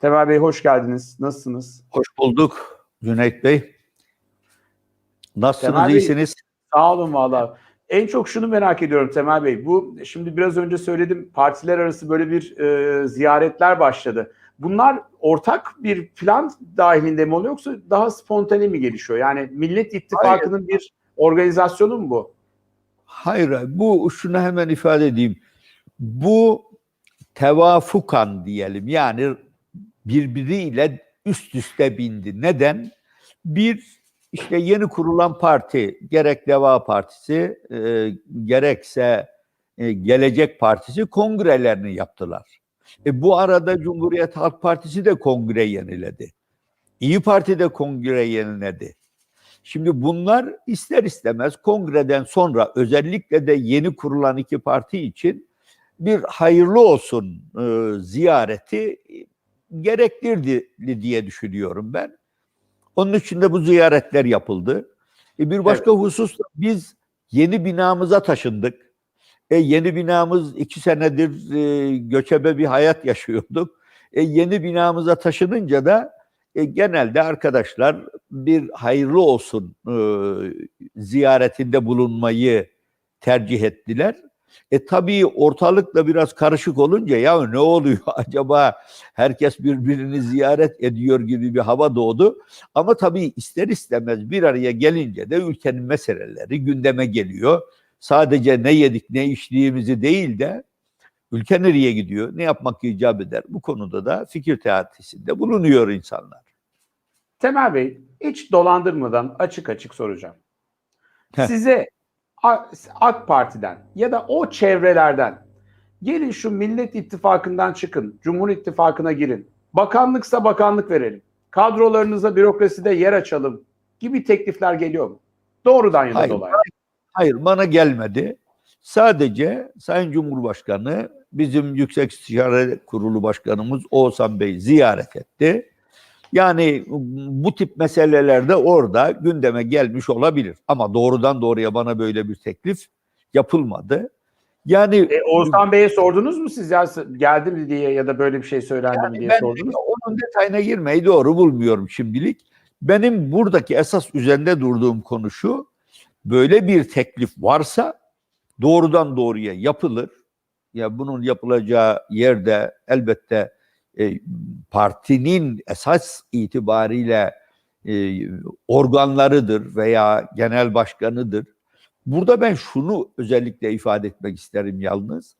Temel Bey hoş geldiniz. Nasılsınız? Hoş bulduk Cüneyt Bey. Nasılsınız, Temel Bey- iyisiniz? Sağ olun valla. En çok şunu merak ediyorum Temel Bey. Bu şimdi biraz önce söyledim partiler arası böyle bir e, ziyaretler başladı. Bunlar ortak bir plan dahilinde mi oluyor yoksa daha spontane mi gelişiyor? Yani Millet İttifakı'nın bir organizasyonu mu bu? Hayır, bu şunu hemen ifade edeyim. Bu tevafukan diyelim yani birbiriyle üst üste bindi. Neden? Bir işte yeni kurulan parti gerek Deva Partisi e, gerekse e, Gelecek Partisi kongrelerini yaptılar. E, bu arada Cumhuriyet Halk Partisi de kongre yeniledi. İyi Parti de kongre yeniledi. Şimdi bunlar ister istemez kongreden sonra özellikle de yeni kurulan iki parti için bir hayırlı olsun e, ziyareti gerektirdi diye düşünüyorum ben. Onun için de bu ziyaretler yapıldı. E, bir başka husus da biz yeni binamıza taşındık. E, yeni binamız iki senedir e, göçebe bir hayat yaşıyorduk. E, yeni binamıza taşınınca da e, genelde arkadaşlar bir hayırlı olsun e, ziyaretinde bulunmayı tercih ettiler. E tabii ortalık da biraz karışık olunca ya ne oluyor acaba herkes birbirini ziyaret ediyor gibi bir hava doğdu. Ama tabii ister istemez bir araya gelince de ülkenin meseleleri gündeme geliyor. Sadece ne yedik ne içtiğimizi değil de ülke nereye gidiyor, ne yapmak icap eder bu konuda da fikir teatisinde bulunuyor insanlar. Temel Bey hiç dolandırmadan açık açık soracağım. Heh. Size AK Parti'den ya da o çevrelerden gelin şu Millet İttifakı'ndan çıkın, Cumhur İttifakı'na girin. Bakanlıksa bakanlık verelim. Kadrolarınıza bürokraside yer açalım gibi teklifler geliyor mu? Doğrudan ya da Hayır, dolaylı. Hayır bana gelmedi. Sadece Sayın Cumhurbaşkanı bizim Yüksek İstişare Kurulu Başkanımız Oğuzhan Bey ziyaret etti. Yani bu tip meselelerde orada gündeme gelmiş olabilir. Ama doğrudan doğruya bana böyle bir teklif yapılmadı. Yani E, Oğuzhan Bey'e sordunuz mu siz ya geldi mi diye ya da böyle bir şey söylendi mi Yani diye ben sordunuz? onun detayına girmeyi doğru bulmuyorum şimdilik. Benim buradaki esas üzerinde durduğum konu şu. Böyle bir teklif varsa doğrudan doğruya yapılır. Ya bunun yapılacağı yerde elbette e, partinin esas itibariyle e, organlarıdır veya genel başkanıdır. Burada ben şunu özellikle ifade etmek isterim yalnız.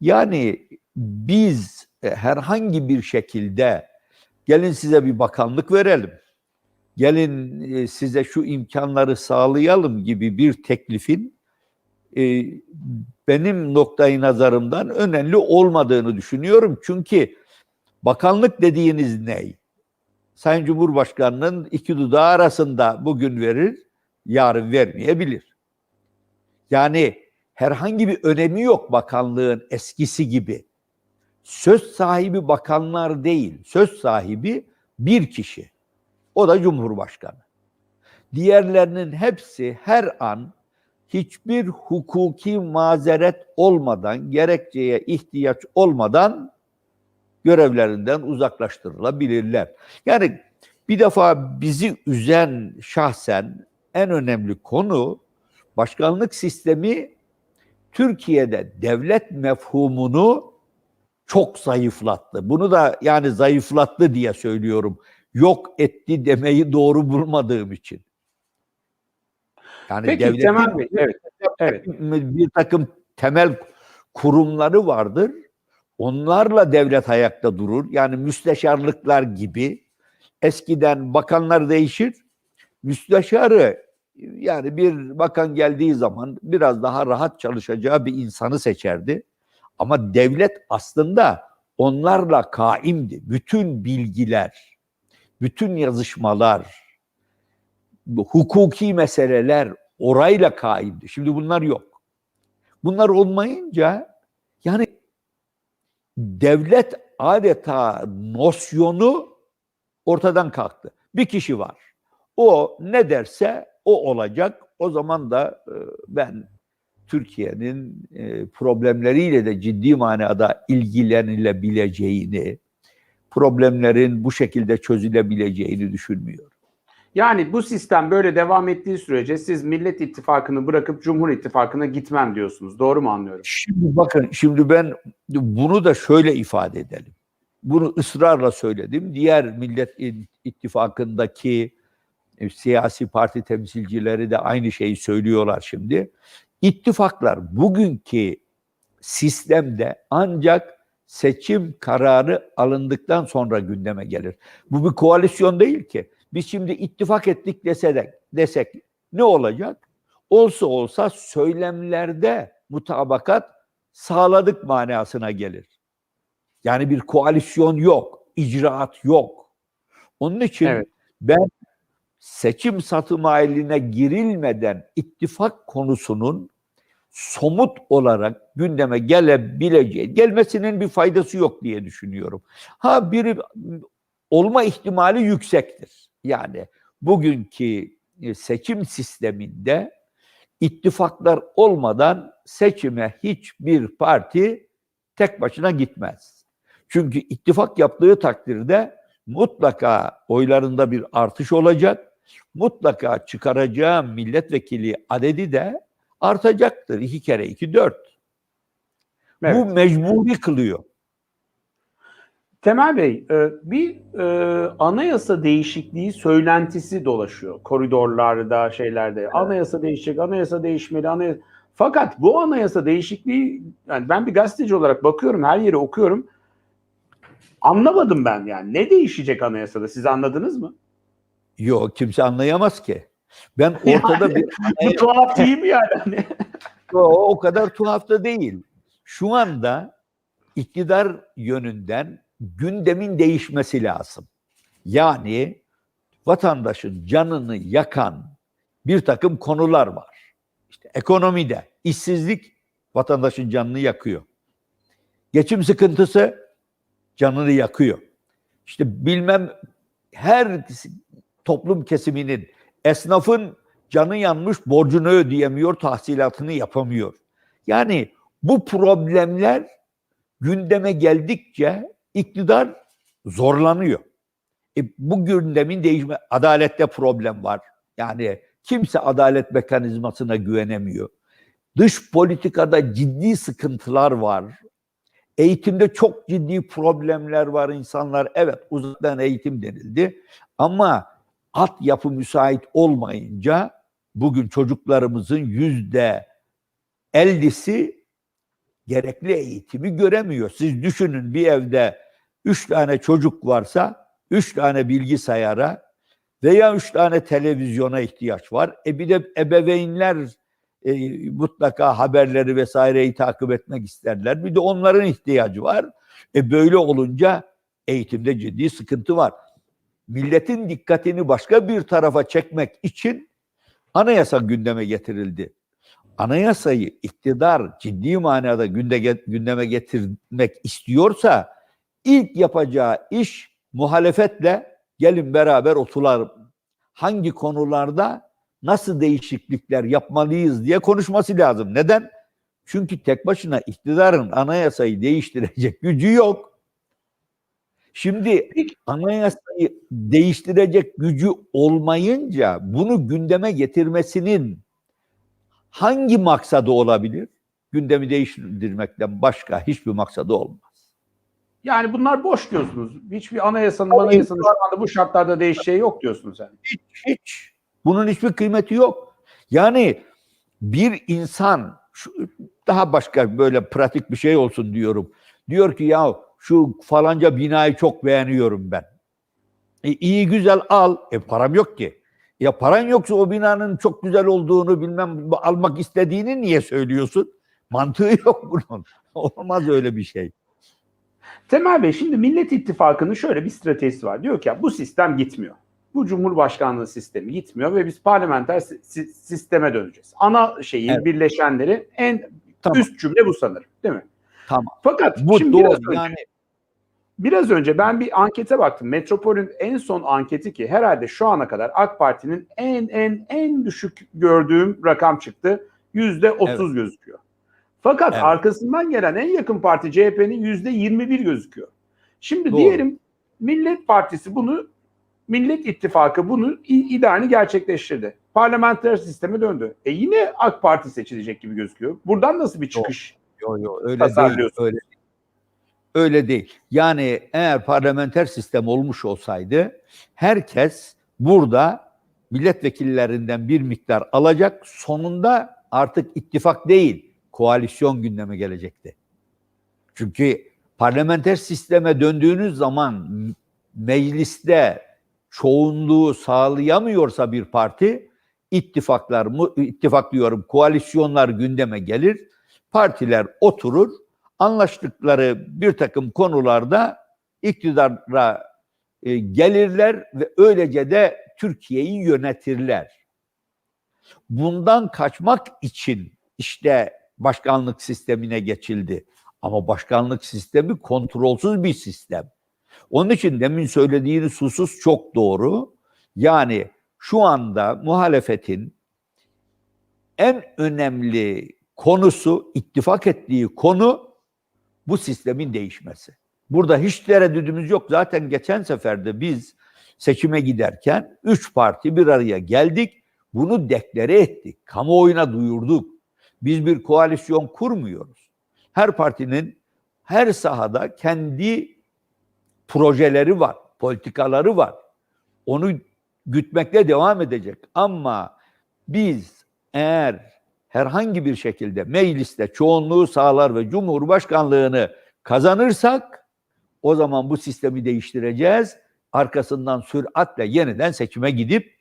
Yani biz e, herhangi bir şekilde gelin size bir bakanlık verelim. Gelin size şu imkanları sağlayalım gibi bir teklifin benim noktayı nazarımdan önemli olmadığını düşünüyorum. Çünkü bakanlık dediğiniz ne? Sayın Cumhurbaşkanı'nın iki dudağı arasında bugün verir, yarın vermeyebilir. Yani herhangi bir önemi yok bakanlığın eskisi gibi. Söz sahibi bakanlar değil, söz sahibi bir kişi. O da Cumhurbaşkanı. Diğerlerinin hepsi her an hiçbir hukuki mazeret olmadan, gerekçeye ihtiyaç olmadan görevlerinden uzaklaştırılabilirler. Yani bir defa bizi üzen şahsen en önemli konu başkanlık sistemi Türkiye'de devlet mefhumunu çok zayıflattı. Bunu da yani zayıflattı diye söylüyorum. Yok etti demeyi doğru bulmadığım için. Yani Peki Temel Bey, evet. Evet. bir takım temel kurumları vardır. Onlarla devlet ayakta durur. Yani müsteşarlıklar gibi. Eskiden bakanlar değişir. Müsteşarı yani bir bakan geldiği zaman biraz daha rahat çalışacağı bir insanı seçerdi. Ama devlet aslında onlarla kaimdi. Bütün bilgiler, bütün yazışmalar, hukuki meseleler orayla kaimdi. Şimdi bunlar yok. Bunlar olmayınca yani devlet adeta nosyonu ortadan kalktı. Bir kişi var. O ne derse o olacak. O zaman da e, ben Türkiye'nin e, problemleriyle de ciddi manada ilgilenilebileceğini, problemlerin bu şekilde çözülebileceğini düşünmüyorum. Yani bu sistem böyle devam ettiği sürece siz Millet İttifakı'nı bırakıp Cumhur İttifakı'na gitmem diyorsunuz. Doğru mu anlıyorum? Şimdi bakın şimdi ben bunu da şöyle ifade edelim. Bunu ısrarla söyledim. Diğer Millet İttifakı'ndaki e, siyasi parti temsilcileri de aynı şeyi söylüyorlar şimdi. İttifaklar bugünkü sistemde ancak seçim kararı alındıktan sonra gündeme gelir. Bu bir koalisyon değil ki. Biz şimdi ittifak ettik desek, desek ne olacak? Olsa olsa söylemlerde mutabakat sağladık manasına gelir. Yani bir koalisyon yok, icraat yok. Onun için Evet. ben seçim satım haline girilmeden ittifak konusunun somut olarak gündeme gelebileceği, gelmesinin bir faydası yok diye düşünüyorum. Ha biri olma ihtimali yüksektir. Yani bugünkü e, seçim sisteminde ittifaklar olmadan seçime hiçbir parti tek başına gitmez. Çünkü ittifak yaptığı takdirde mutlaka oylarında bir artış olacak. Mutlaka çıkaracağı milletvekili adedi de artacaktır. İki kere iki dört. Evet. Bu mecburi kılıyor. Temel Bey, e, bir e, anayasa değişikliği söylentisi dolaşıyor koridorlarda, şeylerde. Anayasa değişecek, anayasa değişmeli, anayasa... Fakat bu anayasa değişikliği, yani ben bir gazeteci olarak bakıyorum, her yeri okuyorum. Anlamadım ben yani. Ne değişecek anayasada? Siz anladınız mı? Yok kimse anlayamaz ki. Ben ortada Yani, bir Bu tuhaf değil mi yani? Hani- o, o kadar tuhaf da değil. Şu anda iktidar yönünden gündemin değişmesi lazım. Yani vatandaşın canını yakan bir takım konular var. İşte ekonomide işsizlik vatandaşın canını yakıyor. Geçim sıkıntısı canını yakıyor. İşte bilmem her toplum kesiminin esnafın canı yanmış borcunu ödeyemiyor, tahsilatını yapamıyor. Yani bu problemler gündeme geldikçe iktidar zorlanıyor. E, bu gündemin değişme, adalette problem var. Yani kimse adalet mekanizmasına güvenemiyor. Dış politikada ciddi sıkıntılar var. Eğitimde çok ciddi problemler var insanlar. Evet uzaktan eğitim denildi ama altyapı müsait olmayınca bugün çocuklarımızın yüzde ellisi gerekli eğitimi göremiyor. Siz düşünün bir evde üç tane çocuk varsa üç tane bilgisayara veya üç tane televizyona ihtiyaç var. E bir de ebeveynler e, mutlaka haberleri vesaireyi takip etmek isterler. Bir de onların ihtiyacı var. E böyle olunca eğitimde ciddi sıkıntı var. Milletin dikkatini başka bir tarafa çekmek için anayasa gündeme getirildi. Anayasayı iktidar ciddi manada günde, gündeme getirmek istiyorsa ilk yapacağı iş muhalefetle gelin beraber oturar. Hangi konularda nasıl değişiklikler yapmalıyız diye konuşması lazım. Neden? Çünkü tek başına iktidarın anayasayı değiştirecek gücü yok. Şimdi anayasayı değiştirecek gücü olmayınca bunu gündeme getirmesinin hangi maksadı olabilir? Gündemi değiştirmekten başka hiçbir maksadı olmaz. Yani bunlar boş diyorsunuz. Hiçbir anayasanın, anayasanın şu anda bu şartlarda değişeceği yok diyorsunuz yani. Hiç, hiç. Bunun hiçbir kıymeti yok. Yani bir insan şu, daha başka böyle pratik bir şey olsun diyorum. Diyor ki ya şu falanca binayı çok beğeniyorum ben. E, iyi güzel al. E param yok ki. Ya paran yoksa o binanın çok güzel olduğunu bilmem almak istediğini niye söylüyorsun? Mantığı yok bunun. Olmaz öyle bir şey. Temel Bey şimdi Millet İttifakı'nın şöyle bir stratejisi var. Diyor ki ya bu sistem gitmiyor. Bu Cumhurbaşkanlığı sistemi gitmiyor ve biz parlamenter si- sisteme döneceğiz. Ana şeyi Evet. birleşenleri en Tamam. üst cümle bu sanırım değil mi? Tamam. Fakat Bu şimdi doğru. önce, Yani biraz önce ben bir ankete baktım. Metropol'ün en son anketi ki herhalde şu ana kadar AK Parti'nin en en en düşük gördüğüm rakam çıktı. Yüzde otuz gözüküyor. Fakat Evet. arkasından gelen en yakın parti CHP'nin yüzde 21 gözüküyor. Şimdi Doğru. diyelim Millet Partisi bunu Millet İttifakı bunu idealini gerçekleştirdi. Parlamenter sisteme döndü. E yine AK Parti seçilecek gibi gözüküyor. Buradan nasıl bir çıkış? Yo, yo, öyle değil. Öyle, öyle değil. Yani eğer parlamenter sistem olmuş olsaydı herkes burada milletvekillerinden bir miktar alacak. Sonunda artık ittifak değil, koalisyon gündeme gelecekti. Çünkü parlamenter sisteme döndüğünüz zaman mecliste çoğunluğu sağlayamıyorsa bir parti ittifaklar mu ittifak diyorum koalisyonlar gündeme gelir. Partiler oturur. Anlaştıkları bir takım konularda iktidara e, gelirler ve öylece de Türkiye'yi yönetirler. Bundan kaçmak için işte başkanlık sistemine geçildi. Ama başkanlık sistemi kontrolsüz bir sistem. Onun için demin söylediğiniz husus çok doğru. Yani şu anda muhalefetin en önemli konusu, ittifak ettiği konu bu sistemin değişmesi. Burada hiç tereddüdümüz yok. Zaten geçen seferde biz seçime giderken üç parti bir araya geldik. Bunu deklare ettik. Kamuoyuna duyurduk. Biz bir koalisyon kurmuyoruz. Her partinin her sahada kendi projeleri var, politikaları var. Onu gütmekle devam edecek. Ama biz eğer herhangi bir şekilde mecliste çoğunluğu sağlar ve cumhurbaşkanlığını kazanırsak o zaman bu sistemi değiştireceğiz. Arkasından süratle yeniden seçime gidip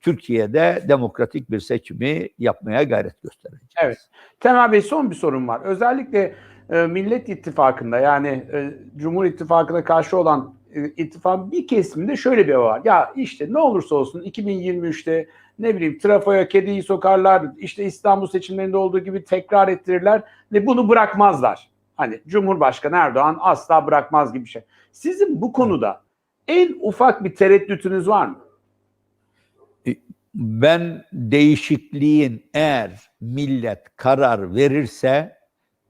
Türkiye'de demokratik bir seçimi yapmaya gayret göstereceğiz. Evet. Temel Bey son bir sorum var. Özellikle e, Millet İttifakı'nda yani e, Cumhur İttifakı'na karşı olan e, ittifakın bir kesiminde şöyle bir var. Ya işte ne olursa olsun 2023'te ne bileyim trafoya kediyi sokarlar, işte İstanbul seçimlerinde olduğu gibi tekrar ettirirler ve bunu bırakmazlar. Hani Cumhurbaşkanı Erdoğan asla bırakmaz gibi bir şey. Sizin bu konuda en ufak bir tereddütünüz var mı? Ben değişikliğin eğer millet karar verirse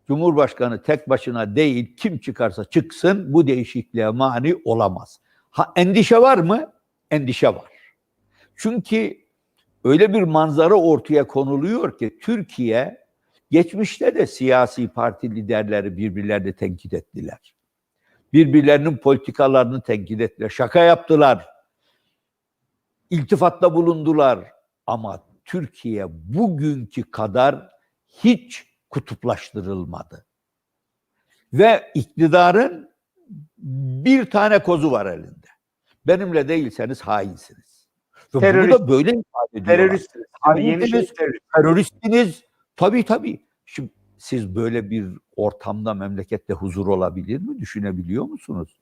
Cumhurbaşkanı tek başına değil kim çıkarsa çıksın bu değişikliğe mani olamaz. Ha endişe var mı? Endişe var. Çünkü öyle bir manzara ortaya konuluyor ki Türkiye geçmişte de siyasi parti liderleri birbirlerini tenkit ettiler. Birbirlerinin politikalarını tenkit ettiler. Şaka yaptılar. İltifatta bulundular. Ama Türkiye bugünkü kadar hiç kutuplaştırılmadı. Ve iktidarın bir tane kozu var elinde. Benimle değilseniz hainsiniz. Terörist. bunu da böyle ifade ediyorlar. Yeni şey Terörist. terörist. Teröristsiniz. Tabii tabii. Şimdi siz böyle bir ortamda memlekette huzur olabilir mi? Düşünebiliyor musunuz?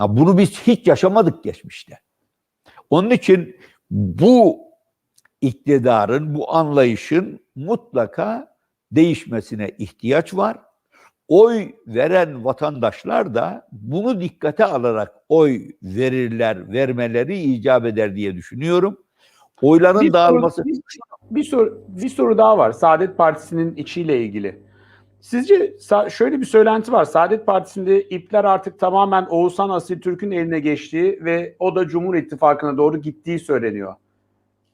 Ya bunu biz hiç yaşamadık geçmişte. Onun için bu iktidarın, bu anlayışın mutlaka değişmesine ihtiyaç var. Oy veren vatandaşlar da bunu dikkate alarak oy verirler, vermeleri icap eder diye düşünüyorum. Oyların Bir soru- dağılması bir, bir soru bir soru daha var Saadet Partisi'nin içiyle ilgili. Sizce şöyle bir söylenti var. Saadet Partisi'nde ipler artık tamamen Oğuzhan Asiltürk'ün eline geçtiği ve o da Cumhur İttifakı'na doğru gittiği söyleniyor.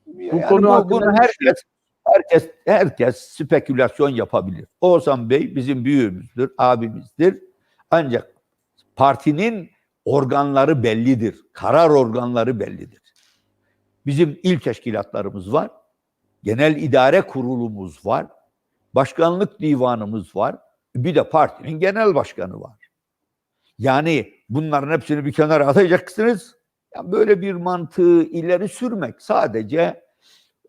Bu konu hakkında bunu herkes herkes herkes spekülasyon yapabilir. Oğuzhan Bey bizim büyüğümüzdür, abimizdir. Ancak partinin organları bellidir. Karar organları bellidir. Bizim il teşkilatlarımız var. Genel idare kurulumuz var. Başkanlık divanımız var. Bir de partinin genel başkanı var. Yani bunların hepsini bir kenara atacaksınız. Ya böyle bir mantığı ileri sürmek sadece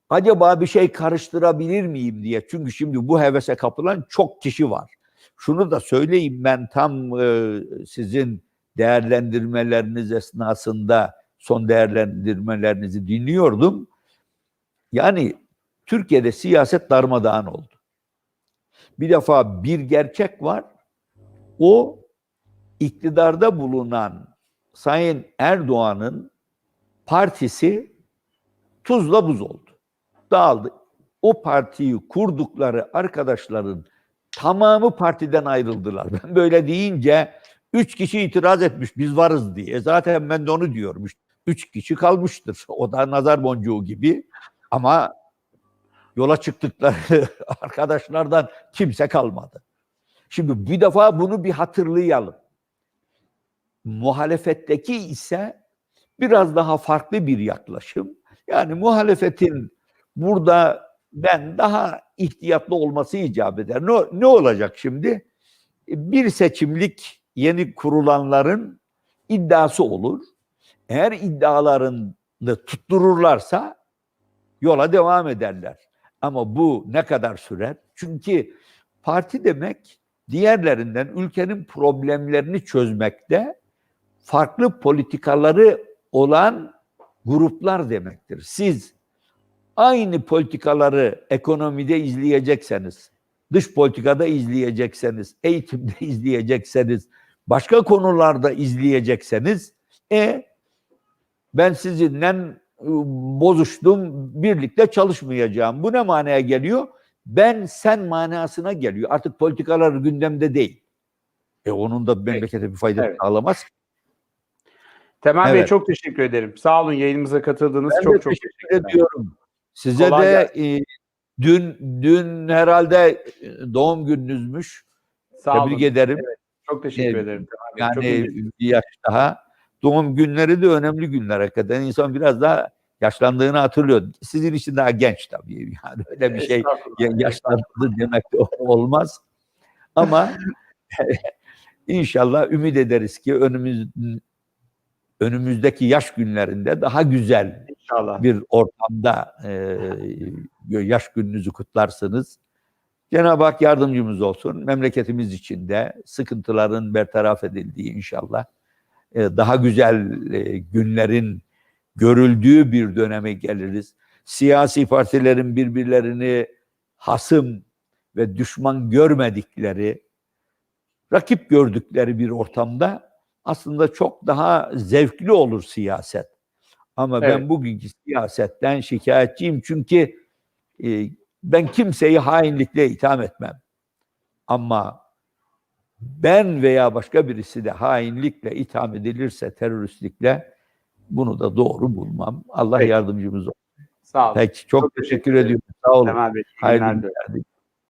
acaba bir şey karıştırabilir miyim diye. Çünkü şimdi bu hevese kapılan çok kişi var. Şunu da söyleyeyim ben tam e, sizin değerlendirmeleriniz esnasında son değerlendirmelerinizi dinliyordum. Yani Türkiye'de siyaset darmadağın oldu. Bir defa bir gerçek var. O iktidarda bulunan Sayın Erdoğan'ın partisi tuzla buz oldu. Dağıldı. O partiyi kurdukları arkadaşların tamamı partiden ayrıldılar. Ben böyle deyince Üç kişi itiraz etmiş biz varız diye. Zaten ben de onu diyorum. İşte üç kişi kalmıştır. O da nazar boncuğu gibi. Ama yola çıktıkları arkadaşlardan kimse kalmadı. Şimdi bir defa bunu bir hatırlayalım. Muhalefetteki ise biraz daha farklı bir yaklaşım. Yani muhalefetin burada ben daha ihtiyatlı olması icap eder. Ne, ne olacak şimdi? Bir seçimlik yeni kurulanların iddiası olur. Eğer iddialarını tuttururlarsa yola devam ederler. Ama bu ne kadar sürer? Çünkü parti demek diğerlerinden ülkenin problemlerini çözmekte farklı politikaları olan gruplar demektir. Siz aynı politikaları ekonomide izleyecekseniz, dış politikada izleyecekseniz, eğitimde izleyecekseniz, başka konularda izleyecekseniz, e ben sizinle ıı, bozuştum, birlikte çalışmayacağım. Bu ne manaya geliyor? Ben sen manasına geliyor. Artık politikalar gündemde değil. E onun da memlekete bir fayda Evet. sağlamaz. Temel Bey Evet. çok teşekkür ederim. Sağ olun yayınımıza katıldığınız Ben çok çok teşekkür ediyorum. Size Kolay de e, dün dün herhalde doğum gününüzmüş. Sağ Tebrik olun. ederim. Çok teşekkür Evet. ederim. Çok Yani iyi. bir yaş daha. Doğum günleri de önemli günler hakikaten. İnsan biraz daha yaşlandığını hatırlıyor. Sizin için daha genç tabii. Yani öyle bir şey yaşlandı demek de olmaz. Ama inşallah ümit ederiz ki önümüz önümüzdeki yaş günlerinde daha güzel İnşallah. bir ortamda e, yaş gününüzü kutlarsınız. Cenab-ı Hak yardımcımız olsun. Memleketimiz için de sıkıntıların bertaraf edildiği inşallah e, daha güzel e, günlerin görüldüğü bir döneme geliriz. Siyasi partilerin birbirlerini hasım ve düşman görmedikleri, rakip gördükleri bir ortamda aslında çok daha zevkli olur siyaset. Ama ben Evet. bugünkü siyasetten şikayetçiyim çünkü e, ben kimseyi hainlikle itham etmem. Ama ben veya başka birisi de hainlikle itham edilirse teröristlikle bunu da doğru bulmam. Allah Peki. yardımcımız olsun. Sağ olun. Peki çok, Çok teşekkür teşekkür ediyorum. Sağ olun. Temel Bey. Hayırlı günler.